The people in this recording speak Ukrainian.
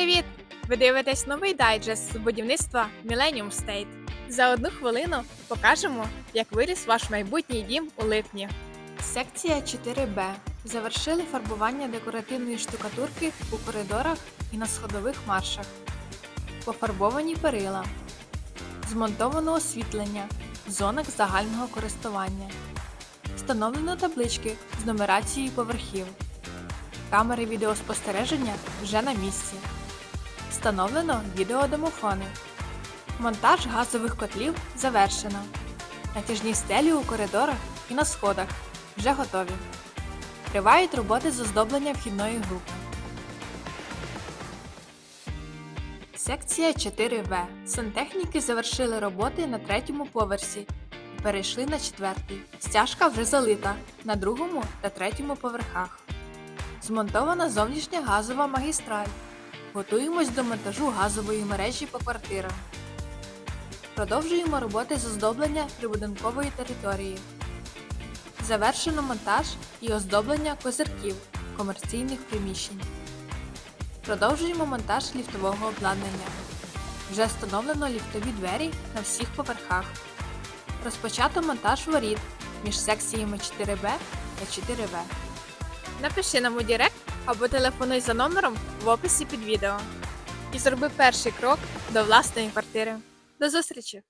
Привіт! Ви дивитесь новий дайджест з будівництва Millennium State. За одну хвилину покажемо, як виріс ваш майбутній дім у липні. Секція 4Б. Завершили фарбування декоративної штукатурки у коридорах і на сходових маршах. Пофарбовані перила. Змонтовано освітлення в зонах загального користування. Встановлено таблички з нумерацією поверхів. Камери відеоспостереження вже на місці. Встановлено відеодомофони. Монтаж газових котлів завершено. Натяжні стелі у коридорах і на сходах вже готові. Тривають роботи з оздоблення вхідної групи. Секція 4В. Сантехніки завершили роботи на третьому поверсі перейшли на четвертий. Стяжка вже залита на другому та третьому поверхах. Змонтована зовнішня газова магістраль. Готуємось до монтажу газової мережі по квартирам. Продовжуємо роботи з оздоблення прибудинкової території. Завершено монтаж і оздоблення козирків комерційних приміщень. Продовжуємо монтаж ліфтового обладнання. Вже встановлено ліфтові двері на всіх поверхах. Розпочато монтаж воріт між секціями 4Б та 4В. Напиши нам у Дірект або телефонуй за номером в описі під відео. І зроби перший крок до власної квартири. До зустрічі!